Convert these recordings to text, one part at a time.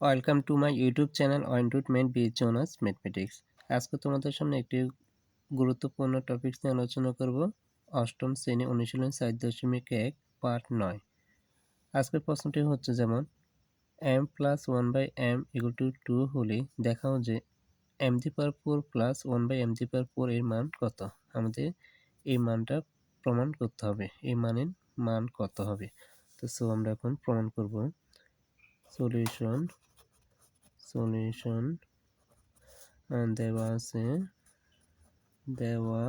Welcome to my YouTube channel অয়েন্টুড মেন B Jonas mathematics. আজকে তোমাদের সামনে একটি গুরুত্বপূর্ণ টপিক নিয়ে আলোচনা করব। অষ্টম শ্রেণি অনুশীলন চার দশমিক এক পার্ট নয়। আজকের প্রশ্নটি হচ্ছে যেমন M plus one by M equal to two হলে দেখাও যে M G per four plus one by M G per four এর মান কত? আমাদের এই মানটা প্রমাণ করতে হবে। এই মানের মান কত হবে? তো সো আমরা এখন প্রমাণ করব। সলিউশন সলিউশন দেওয়া আছে দেওয়া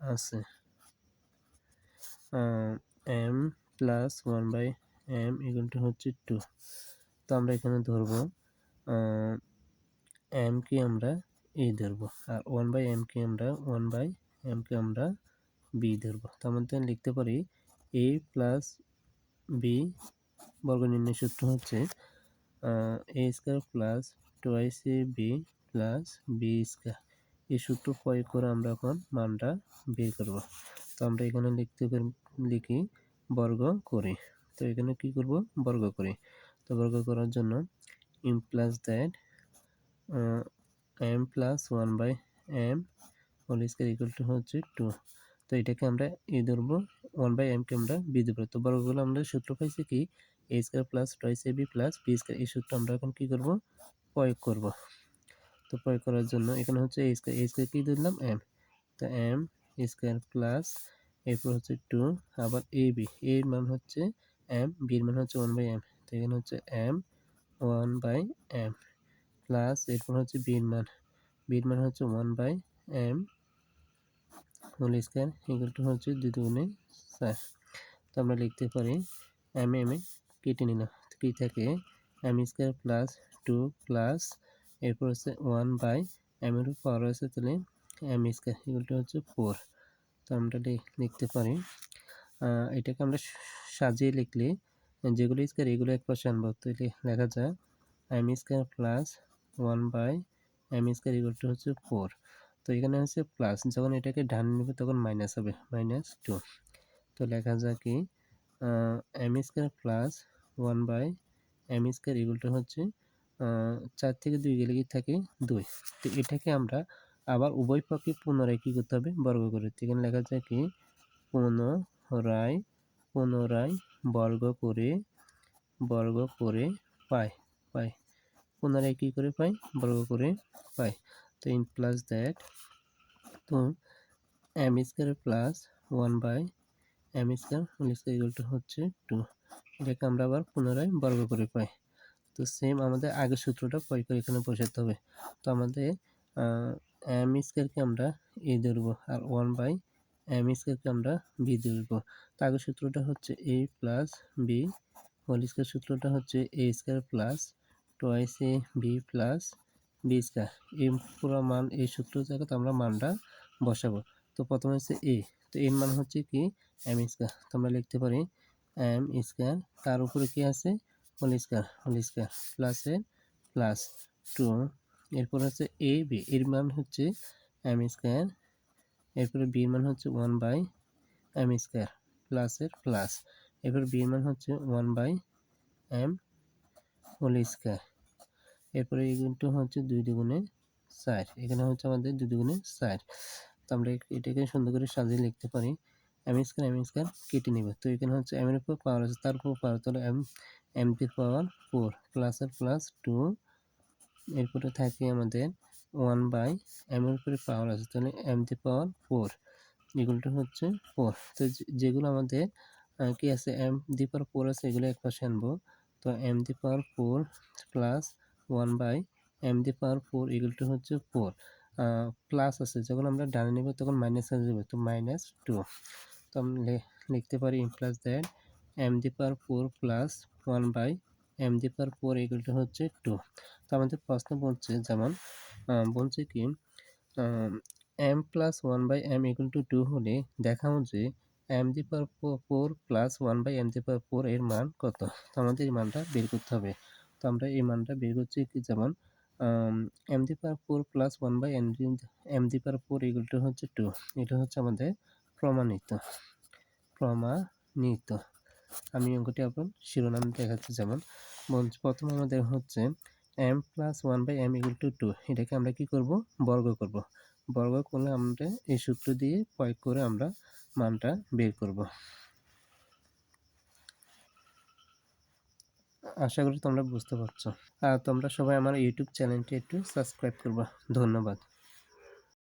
আছে। M plus one by M equal হচ্ছে টু তো আমরা এখানে ধরবো এম কি আমরা এ ধরবো। আর ওয়ান বাই এম কি আমরা ওয়ান বাই এম কে আমরা বি ধরবো। তার মধ্যে লিখতে পারি এ প্লাস বি বর্গ নির্ণয় সূত্র হচ্ছে A square plus twice A B plus B square এই সূত্র প্রয়োগ করে আমরা এখন মানটা বের করব। তো আমরা এখানে লিখতে লিখি বর্গ করি। তো এখানে কি করব? বর্গ করি। তো বর্গ করার জন্য M plus that M plus one by M whole square equal to হচ্ছে টু তো এটাকে আমরা এ ধরবো ওয়ান বাই এমকে আমরা বি দেবো তো বর্গগুলো আমরা সূত্র পাইছি কি? A square plus twice A B plus B square এই সূত্র আমরা এখন কী করব? প্রয়োগ করব। তো প্রয়োগ করার জন্য এখানে হচ্ছে এ স্কোয়ার এ স্কোয়ার কী দিলাম এম তো এম স্কোয়ার প্লাস এরপর হচ্ছে টু আবার এ বি এর মান হচ্ছে এম বির মান হচ্ছে ওয়ান বাই এম তো এখানে হচ্ছে M one by M plus এরপর হচ্ছে বির মান। বির মান হচ্ছে one by M whole square equal হচ্ছে দুই দুগুণে চার। তো আমরা লিখতে পারি এম এম এ কেটে নিলাম। কি থাকে M square plus two plus এরপর হচ্ছে ওয়ান বাই এম এর পাওয়ার আছে তাহলে এম স্কোয়ার এগুলোটা হচ্ছে ফোর তো আমরা লিখতে পারি এটাকে আমরা সাজিয়ে লিখলে যেগুলো স্কোয়ার এগুলো এক পাশে আনব। তাহলে লেখা যায় M square plus one by M square এগুলোটা হচ্ছে ফোর তো এখানে হচ্ছে প্লাস যখন এটাকে ডান নেবে তখন মাইনাস হবে মাইনাস টু তো লেখা যায় কি M square plus one by M square এগুলোটা হচ্ছে চার থেকে দুই গেলে কি থাকে দুই। তো এটাকে আমরা আবার উভয় পক্ষে পুনরায় কী করতে হবে? বর্গ করে। এখানে লেখা যায় কি? পুনরায় পুনরায় বর্গ করে বর্গ করে পাই পাই। পুনরায় কী করে পাই? বর্গ করে পাই। তো ইন প্লাস দ্যাট তো M square plus one by M square whole হচ্ছে টু এটাকে আমরা আবার পুনরায় বর্গ করে পাই। তো সেম আমাদের আগের সূত্রটা প্রয়োগ করে এখানে বসাতে হবে। তো আমাদের এম স্কোয়ারকে আমরা এ ধরবো আর ওয়ান বাই এম স্কোয়ারকে আমরা বি ধরবো। তো আগের সূত্রটা হচ্ছে A plus B whole square সূত্রটা হচ্ছে A square plus twice A B plus B square এই পুরো মান, এই সূত্র জায়গাতে আমরা মানটা বসাবো। তো প্রথমে হচ্ছে এ তো এর মান হচ্ছে কি? এম স্কোয়ার তো আমরা লিখতে পারি এম স্কোয়ার তার উপরে কি আছে? হোল স্কোয়ার হোল স্কোয়ার প্লাসের প্লাস টু এরপর হচ্ছে এ বি এর মান হচ্ছে এম স্কোয়ার এরপরে বির মান হচ্ছে ওয়ান বাই এম স্কোয়ার প্লাসের প্লাস এরপর বির মান হচ্ছে one by M whole square এরপরে কিন্তু হচ্ছে দুই দুগুণে চার, এখানে হচ্ছে আমাদের দুই দুগুণে চার, তো আমরা এটাকে সুন্দর করে সাজিয়ে লিখতে পারি। এম স্কোয়ার এম স্কোয়ার কেটে নেবে। তো এখানে হচ্ছে এম এর উপর পাওয়ার আছে, তার উপর পাওয়ার তাহলে M M the power four plus R plus two এরপরে থাকে আমাদের ওয়ান বাই এম এর উপরে পাওয়ার আছে, তাহলে এম দি পাওয়ার ফোর এগুলোটা হচ্ছে ফোর তো যেগুলো আমাদের কি আছে এম দি পাওয়ার ফোর আছে, এগুলো এক পাশে আনব। তো M the power four plus one by M the power four এগুলোটা হচ্ছে ফোর প্লাস আছে, যখন আমরা ডানে নেব তখন মাইনাস যাবে তো মাইনাস টু তো আমরা লিখতে পারি M plus that M the power four plus one by M the power four এগুলোটা হচ্ছে টু তো আমাদের প্রশ্ন বলছে, যেমন বলছে কি M plus one by M equal to two হলে দেখাও যে M the power four plus one by M the power four এর মান কত? তো আমাদের এই মানটা বের করতে হবে। তো আমরা এই মানটা বের করছি কি, যেমন M the power four plus one by M the M the power four এগুলোটা হচ্ছে টু এটা হচ্ছে আমাদের প্রমাণিত। প্রমাণিত। আমি অঙ্কটি আপনার শিরোনাম দেখাচ্ছি। যেমন প্রথমে আমাদের হচ্ছে M plus one by M equal to two এটাকে আমরা কি করব? বর্গ করব। বর্গ করলে আমরা এই সূত্র দিয়ে প্রয়োগ করে আমরা মানটা বের করব। আশা করি তোমরা বুঝতে পারছ। আর তোমরা সবাই আমার ইউটিউব চ্যানেলটি একটু সাবস্ক্রাইব করবা। ধন্যবাদ।